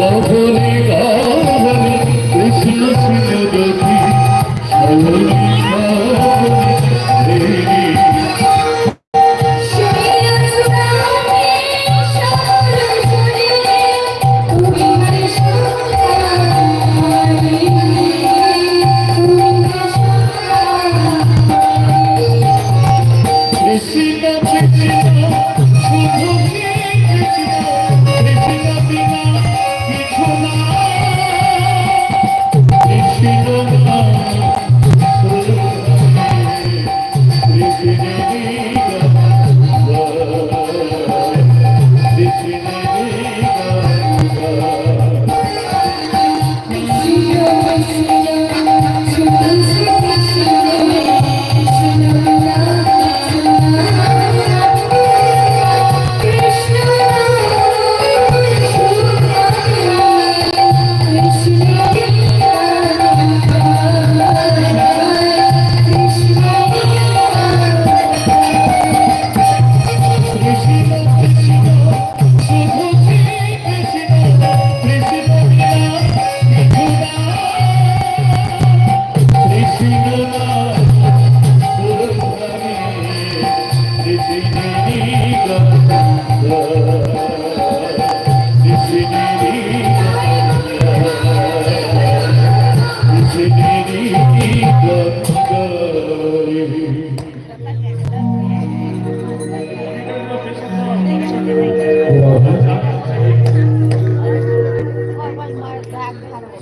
Don't believe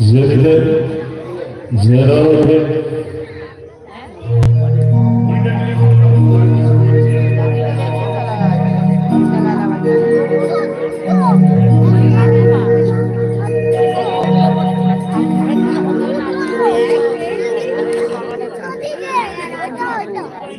Zero, zero, zero. はい。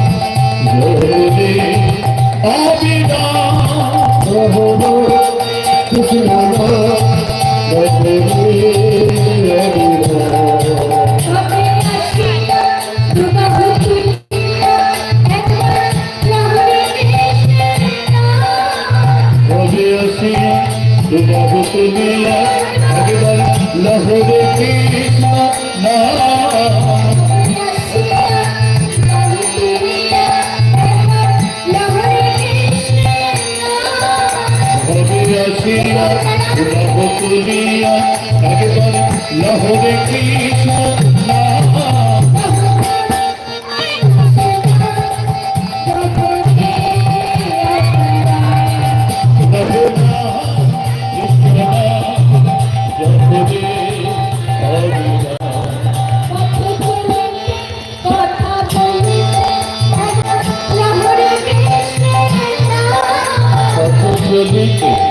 দিয়া লহ তুলিয়া একদম লহ দেখিস না good weekend.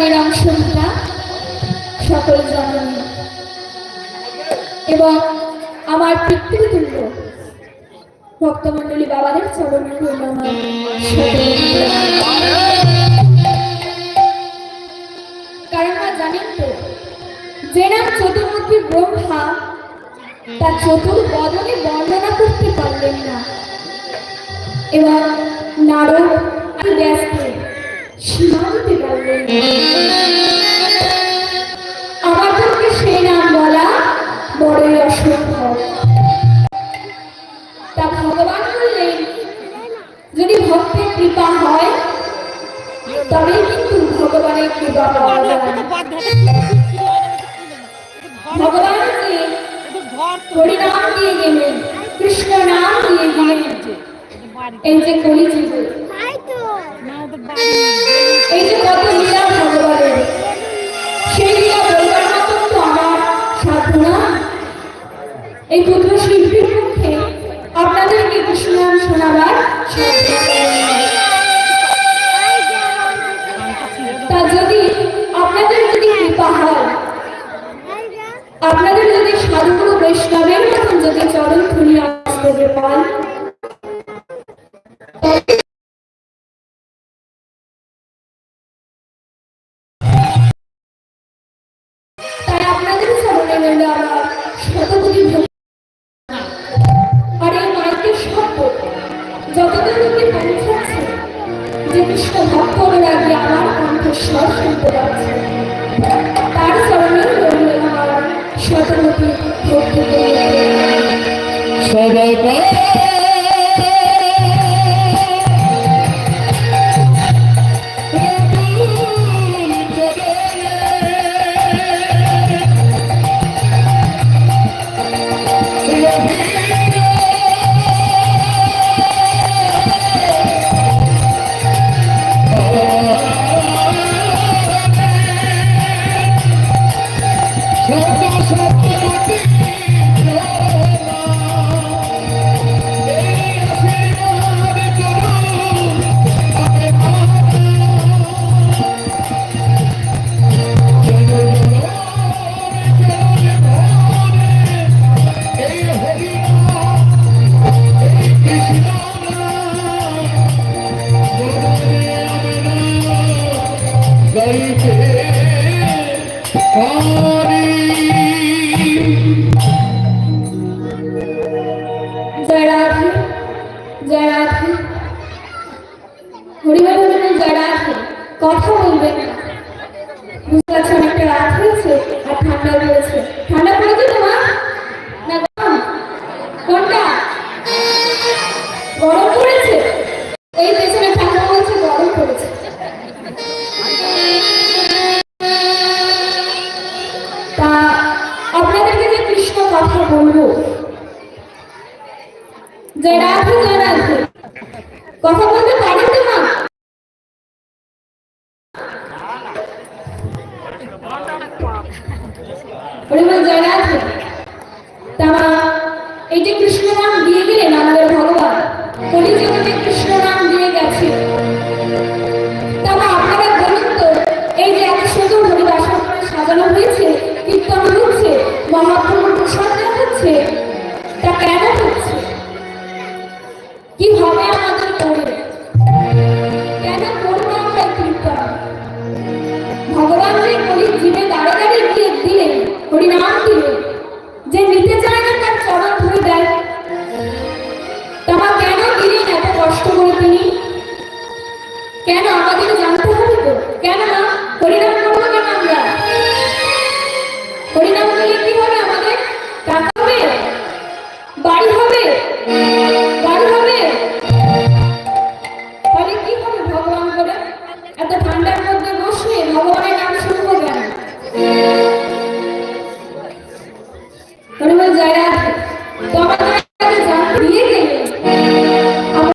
রাধারানীর অংশটা সকল জননী। এবং আমার পিতৃতুল্য, ভক্তমণ্ডলী বাবাদের চরণে কারণ তো, যে নাম চতুর্মুখী ব্রহ্মা তা চতুর্বদনে বর্ণনা করতে পারলেন না। এবং নারদ আর ব্যাসকে সীমা পারলেন আমার পক্ষে সেই নাম বলা বড়ই অসম্ভব। তা ভগবান বললেন, যদি ভক্তের কৃপা হয়, তবেই কিন্তু ভগবানের কৃপা পাওয়া যায়। ভগবান যে হরিনাম দিয়ে গেলেন, কৃষ্ণ নাম দিয়ে গেলেন এই যে কলিযুগ এই যে কত লীলা ভগবানের সেই লীলা বলবার আমার সাধনা। এই রইল আমার ভক্তি। আর এই মাইকের শব্দ যতদূর লোকে পৌঁছাচ্ছে তার চরণে রইল আমার ভক্তি সবাই জয় রাধে হরিবার জয় রাধে কথা বলবেন না। বুঝতে পারছি অনেকটা রাত হয়েছে আর ঠান্ডা পড়েছে। ঠান্ডা পড়েছে তোমার না গরম কোনটা? গরম পড়েছে? এই পেছনে ঠান্ডা পড়েছে, গরম পড়েছে। তা, আপনাদেরকে যে কৃষ্ণ কথা বলব জয় রাধে জয় রাধে। কথা বলতে পারেন তো মা? নাম দিয়ে